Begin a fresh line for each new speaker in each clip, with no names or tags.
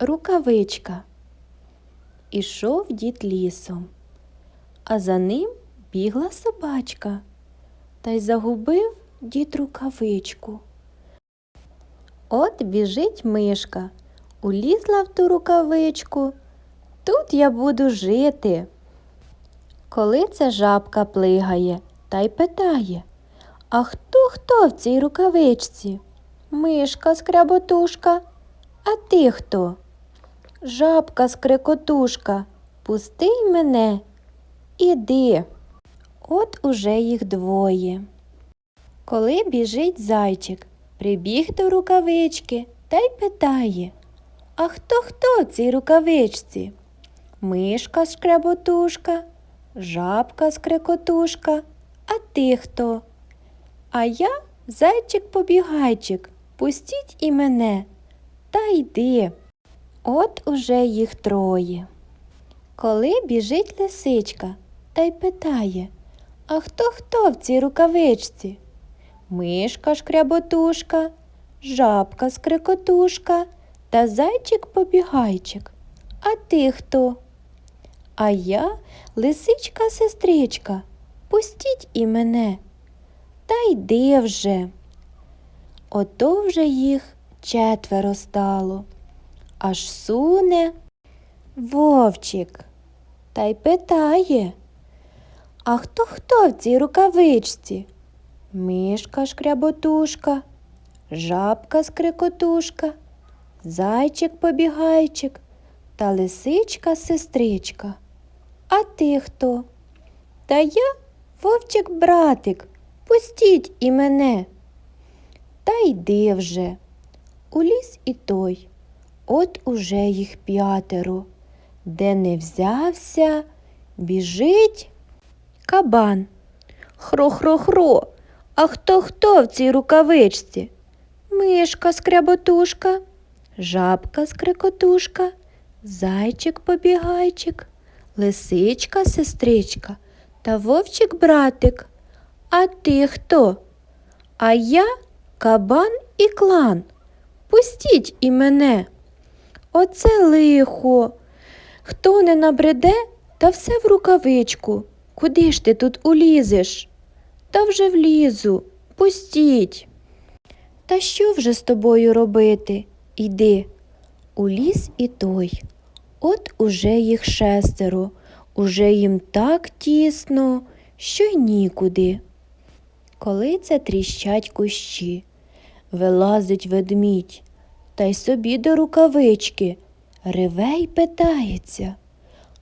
Рукавичка. Ішов дід лісом, а за ним бігла собачка, та й загубив дід рукавичку. От біжить мишка, улізла в ту рукавичку. Тут я буду жити. Коли ця жабка плигає та й питає, а хто хто в цій рукавичці? Мишка скряботушка, а ти хто? Жабка скрикотушка, пусти й мене, іди. От уже їх двоє. Коли біжить зайчик, прибіг до рукавички та й питає, а хто хто цій рукавичці? Мишка скряботушка, жабка скрикотушка, а ти хто? А я зайчик-побігайчик, пустіть і мене, та йди. От уже їх троє. Коли біжить лисичка та й питає, а хто хто в цій рукавичці? Мишка шкряботушка, жабка скрикотушка та зайчик-побігайчик. А ти хто? А я лисичка-сестричка, пустіть і мене. Та йди вже. Ото вже їх четверо стало. Аж суне вовчик та й питає. А хто хто в цій рукавичці? Мишка шкряботушка, жабка скрикотушка, зайчик побігайчик та лисичка сестричка. А ти хто? Та я вовчик братик, пустіть і мене. Та йди вже. Уліз і той. От уже їх п'ятеро. Де не взявся, біжить кабан. Хро-хро-хро. А хто хто в цій рукавичці? Мишка скряботушка, жабка скрикотушка, зайчик побігайчик, лисичка сестричка та вовчик братик. А ти хто? А я кабан і клан. Пустіть і мене. Оце лихо. Хто не набреде, та все в рукавичку. Куди ж ти тут улізеш? Та вже влізу, пустіть. Та що вже з тобою робити? Іди. Уліз і той. От уже їх шестеро, уже їм так тісно, що й нікуди. Коли це тріщать кущі, вилазить ведмідь, та й собі до рукавички, реве й питається.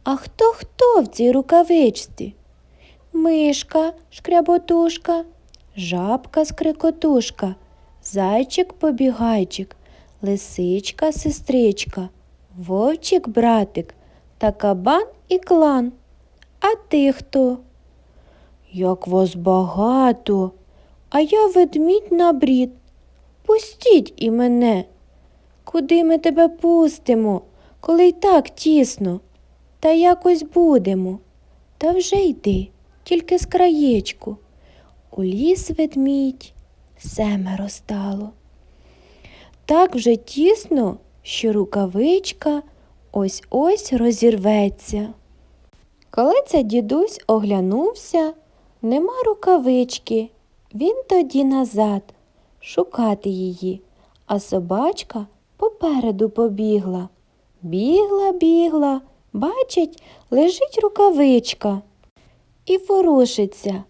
А хто хто в цій рукавичці? Мишка шкряботушка, жабка скрикотушка, зайчик побігайчик, лисичка сестричка, вовчик братик та кабан і клан. А ти хто? Як вас багато, а я ведмідь на брід. Пустіть і мене. Куди ми тебе пустимо, коли й так тісно? Та якось будемо. Та вже йди, тільки з краєчку. У ліс ведмідь семеро стало. Так вже тісно, що рукавичка ось ось розірветься. Коли це дідусь оглянувся, нема рукавички, він тоді назад шукати її, а собачка попереду побігла. Бігла, бігла, бачить, лежить рукавичка і ворушиться.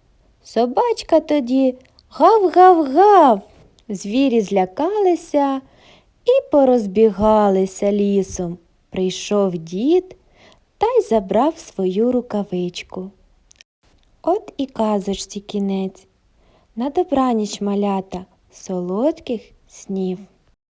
Собачка тоді гав-гав-гав. Звірі злякалися і порозбігалися лісом. Прийшов дід та й забрав свою рукавичку. От і казочці кінець. На добраніч малята, солодких снів.